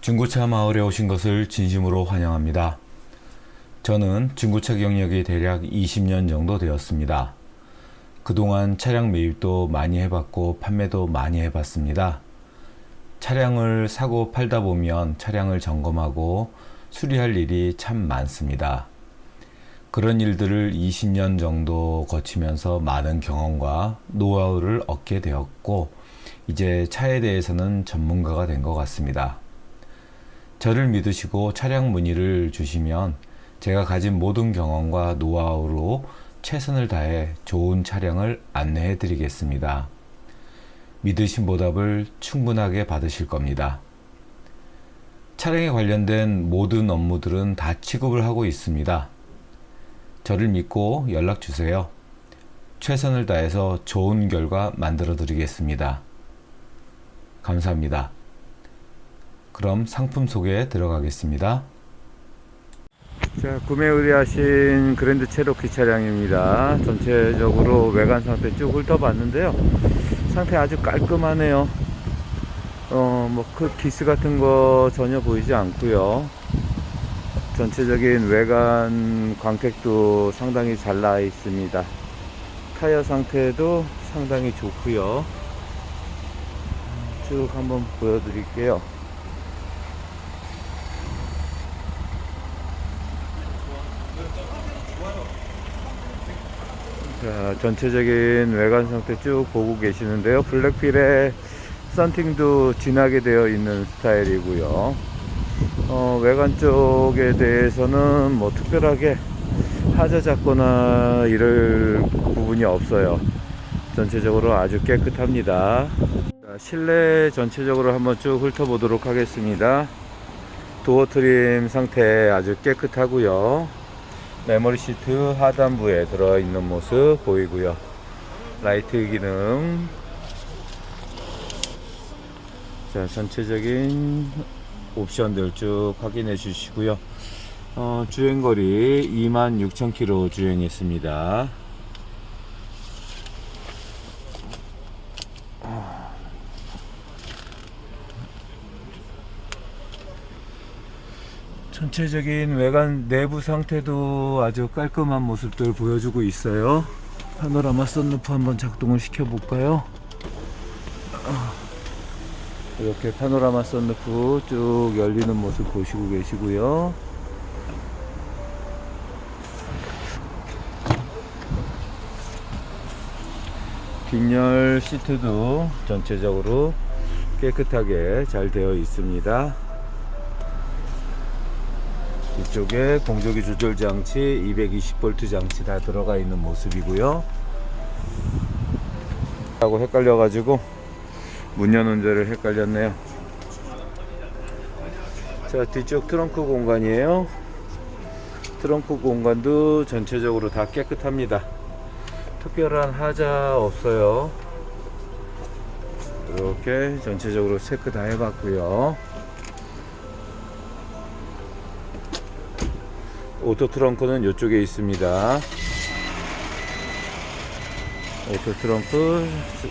중고차 마을에 오신 것을 진심으로 환영합니다. 저는 중고차 경력이 대략 20년 정도 되었습니다. 그동안 차량 매입도 많이 해봤고 판매도 많이 해봤습니다. 차량을 사고 팔다 보면 차량을 점검하고 수리할 일이 참 많습니다. 그런 일들을 20년 정도 거치면서 많은 경험과 노하우를 얻게 되었고, 이제 차에 대해서는 전문가가 된 것 같습니다. 저를 믿으시고 차량 문의를 주시면 제가 가진 모든 경험과 노하우로 최선을 다해 좋은 차량을 안내해 드리겠습니다. 믿으신 보답을 충분하게 받으실 겁니다. 차량에 관련된 모든 업무들은 다 취급을 하고 있습니다. 저를 믿고 연락 주세요. 최선을 다해서 좋은 결과 만들어 드리겠습니다. 감사합니다. 그럼 상품 소개에 들어가겠습니다. 자, 구매 의뢰하신 그랜드 체로키 차량입니다. 전체적으로 외관 상태 쭉 훑어봤는데요. 상태 아주 깔끔하네요. 어, 뭐, 그 기스 같은 거 전혀 보이지 않고요. 전체적인 외관 광택도 상당히 잘 나와 있습니다. 타이어 상태도 상당히 좋고요. 쭉 한번 보여드릴게요. 자, 전체적인 외관 상태 쭉 보고 계시는데요. 블랙필에 썬팅도 진하게 되어 있는 스타일이고요. 어, 외관 쪽에 대해서는 뭐 특별하게 하자 잡거나 이럴 부분이 없어요. 전체적으로 아주 깨끗합니다. 자, 실내 전체적으로 한번 쭉 훑어보도록 하겠습니다. 도어 트림 상태 아주 깨끗하고요. 메모리 시트 하단부에 들어있는 모습 보이고요. 라이트 기능. 자, 전체적인 옵션들 쭉 확인해 주시고요. 어, 주행거리 26,000km 주행했습니다. 전체적인 외관 내부 상태도 아주 깔끔한 모습들 보여주고 있어요. 파노라마 썬루프 한번 작동을 시켜 볼까요? 이렇게 파노라마 썬루프 쭉 열리는 모습 보시고 계시고요. 빈열 시트도 전체적으로 깨끗하게 잘 되어 있습니다. 이쪽에 공조기 조절 장치 220V 장치 다 들어가 있는 모습이고요. 하고 헷갈려 가지고 문 여는 데를 헷갈렸네요. 자, 뒤쪽 트렁크 공간이에요. 트렁크 공간도 전체적으로 다 깨끗합니다. 특별한 하자 없어요. 이렇게 전체적으로 체크 다 해봤고요. 오토 트렁크는 이쪽에 있습니다. 오토 트렁크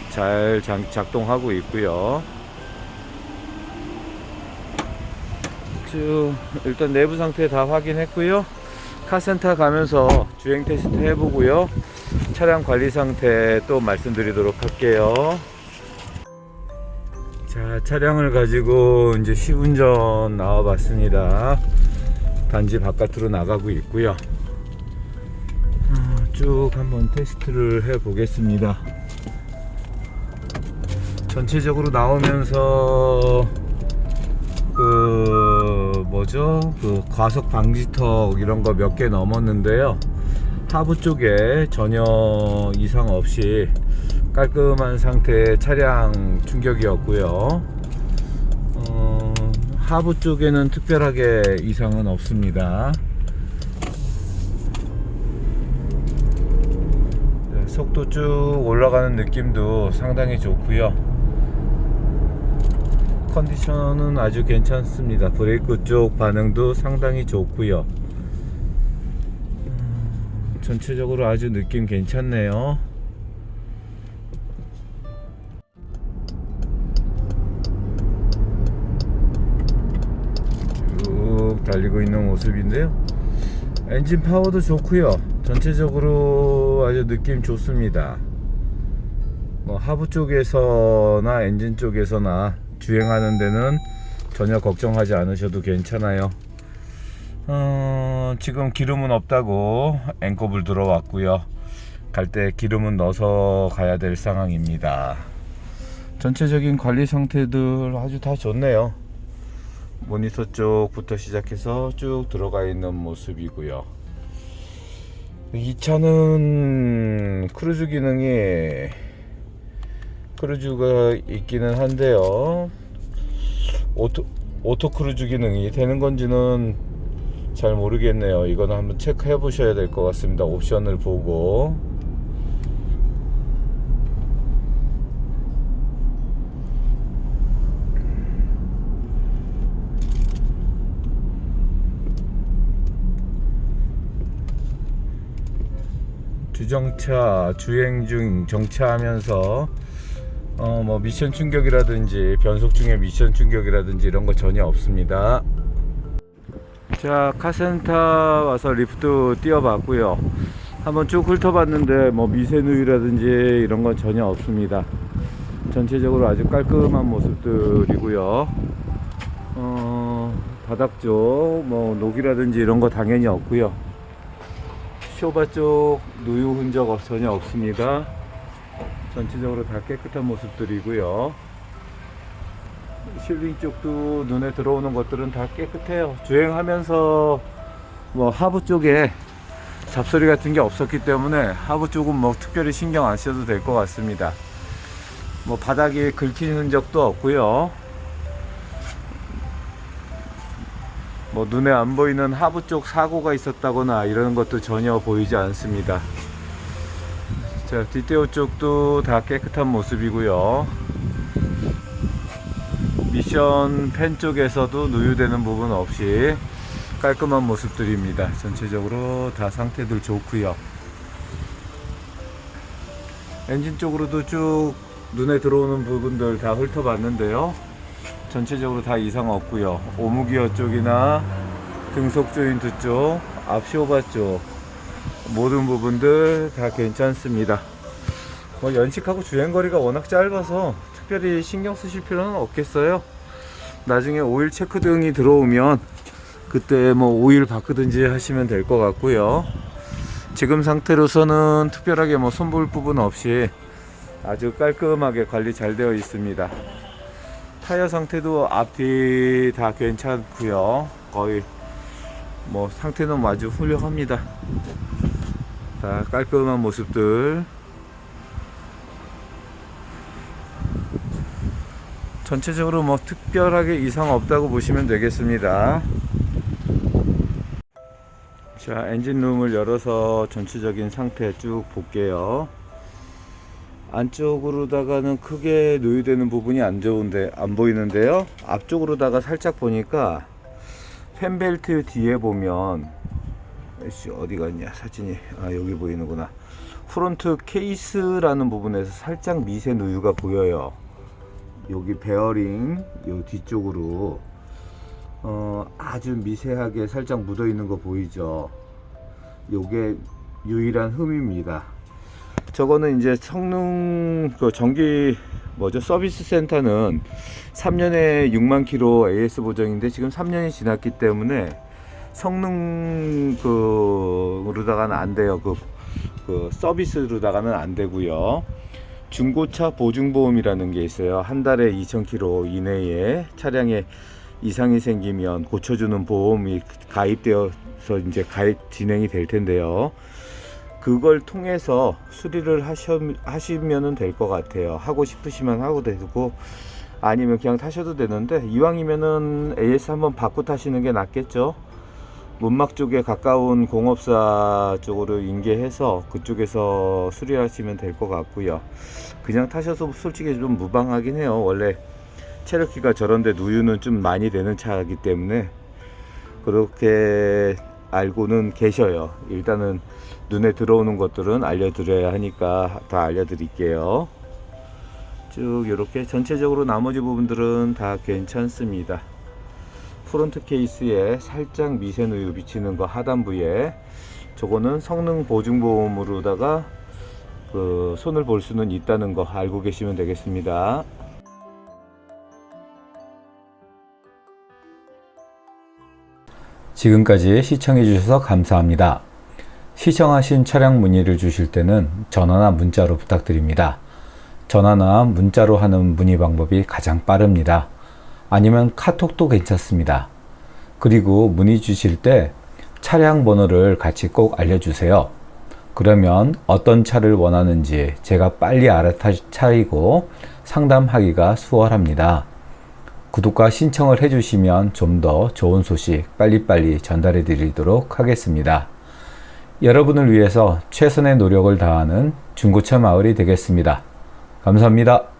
잘 장- 작동하고 있고요. 쭉 일단 내부 상태 다 확인했고요. 카센터 가면서 주행 테스트 해보고요. 차량 관리 상태 또 말씀드리도록 할게요. 자, 차량을 가지고 이제 시운전 나와봤습니다. 단지 바깥으로 나가고 있고요. 어, 쭉 한번 테스트를 해 보겠습니다. 전체적으로 나오면서 그 뭐죠? 그 과속 방지턱 이런 거 몇 개 넘었는데요. 하부 쪽에 전혀 이상 없이 깔끔한 상태의 차량 충격이었고요. 어, 하부 쪽에는 특별하게 이상은 없습니다. 네, 속도 쭉 올라가는 느낌도 상당히 좋고요. 컨디션은 아주 괜찮습니다. 브레이크 쪽 반응도 상당히 좋고요. 음, 전체적으로 아주 느낌 괜찮네요. 달리고 있는 모습인데요. 엔진 파워도 좋고요. 전체적으로 아주 느낌 좋습니다. 뭐 하부 쪽에서나 엔진 쪽에서나 주행하는 데는 전혀 걱정하지 않으셔도 괜찮아요. 어, 지금 기름은 없다고 앵커불 들어왔고요. 갈 때 기름은 넣어서 가야 될 상황입니다. 전체적인 관리 상태들 아주 다 좋네요. 모니터 쪽부터 시작해서 쭉 들어가 있는 모습이고요. 이 차는 크루즈 기능이 크루즈가 있기는 한데요. 오토 오토 크루즈 기능이 되는 건지는 잘 모르겠네요. 이거는 한번 체크해 보셔야 될 것 같습니다. 옵션을 보고. 주정차 주행 중 정차하면서 어 뭐 미션 충격이라든지 변속 중에 미션 충격이라든지 이런 거 전혀 없습니다. 자 카센터 와서 리프트 띄워봤고요. 한번 쭉 훑어봤는데 뭐 미세누이라든지 이런 건 전혀 없습니다. 전체적으로 아주 깔끔한 모습들이고요. 어 바닥 쪽뭐 녹이라든지 이런 거 당연히 없고요. 쇼바 쪽 누유 흔적 없- 전혀 없습니다. 전체적으로 다 깨끗한 모습들이고요. 실링 쪽도 눈에 들어오는 것들은 다 깨끗해요. 주행하면서 뭐 하부 쪽에 잡소리 같은 게 없었기 때문에 하부 쪽은 뭐 특별히 신경 안 쓰셔도 될 것 같습니다. 뭐 바닥에 긁힌 흔적도 없고요. 뭐 눈에 안 보이는 하부 쪽 사고가 있었다거나 이런 것도 전혀 보이지 않습니다. 자, 뒷대우 쪽도 다 깨끗한 모습이고요. 미션 펜 쪽에서도 누유되는 부분 없이 깔끔한 모습들입니다. 전체적으로 다 상태들 좋고요. 엔진 쪽으로도 쭉 눈에 들어오는 부분들 다 훑어봤는데요. 전체적으로 다 이상 없고요. 오무기어 쪽이나 등속 조인트 쪽, 앞시오바 쪽 모든 부분들 다 괜찮습니다. 뭐 연식하고 주행 거리가 워낙 짧아서 특별히 신경 쓰실 필요는 없겠어요. 나중에 오일 체크 등이 들어오면 그때 뭐 오일 바꾸든지 하시면 될 것 같고요. 지금 상태로서는 특별하게 뭐 손볼 부분 없이 아주 깔끔하게 관리 잘 되어 있습니다. 타이어 상태도 앞뒤 다 괜찮고요. 거의 뭐 상태는 아주 훌륭합니다. 다 깔끔한 모습들. 전체적으로 뭐 특별하게 이상 없다고 보시면 되겠습니다. 자, 엔진룸을 열어서 전체적인 상태 쭉 볼게요. 안쪽으로다가는 크게 누유되는 부분이 안 좋은데 안 보이는데요. 앞쪽으로다가 살짝 보니까 팬벨트 뒤에 보면 씨 어디 갔냐 사진이 아 여기 보이는구나. 프론트 케이스라는 부분에서 살짝 미세 누유가 보여요. 여기 베어링 요 뒤쪽으로 어 아주 미세하게 살짝 묻어 있는 거 보이죠? 요게 유일한 흠입니다. 저거는 이제 성능 그 전기 뭐죠 서비스 센터는 3년에 6만 킬로 AS 보정인데 지금 3년이 지났기 때문에 성능 그로다가는 안 돼요. 그, 그 서비스로다가는 안 되고요. 중고차 보증보험이라는 게 있어요. 한 달에 2,000km 이내에 차량에 이상이 생기면 고쳐주는 보험이 가입되어서 이제 가입 진행이 될 텐데요. 그걸 통해서 수리를 하시면 될 것 같아요. 하고 싶으시면 하고 되고 아니면 그냥 타셔도 되는데 이왕이면은 AS 한번 바꿔 타시는 게 낫겠죠. 문막 쪽에 가까운 공업사 쪽으로 인계해서 그쪽에서 수리하시면 될 것 같고요. 그냥 타셔서 솔직히 좀 무방하긴 해요. 원래 체르키가 저런데 누유는 좀 많이 되는 차이기 때문에 그렇게 알고는 계셔요. 일단은 눈에 들어오는 것들은 알려드려야 하니까 다 알려드릴게요. 쭉 이렇게 전체적으로 나머지 부분들은 다 괜찮습니다. 프론트 케이스에 살짝 미세 누유 비치는 거 하단부에 저거는 성능 보증보험으로다가 그 손을 볼 수는 있다는 거 알고 계시면 되겠습니다. 지금까지 시청해 주셔서 감사합니다. 시청하신 차량 문의를 주실 때는 전화나 문자로 부탁드립니다. 전화나 문자로 하는 문의 방법이 가장 빠릅니다. 아니면 카톡도 괜찮습니다. 그리고 문의 주실 때 차량 번호를 같이 꼭 알려주세요. 그러면 어떤 차를 원하는지 제가 빨리 알아차리고 상담하기가 수월합니다. 구독과 신청을 해주시면 좀 더 좋은 소식 빨리빨리 전달해 드리도록 하겠습니다. 여러분을 위해서 최선의 노력을 다하는 중고차 마을이 되겠습니다. 감사합니다.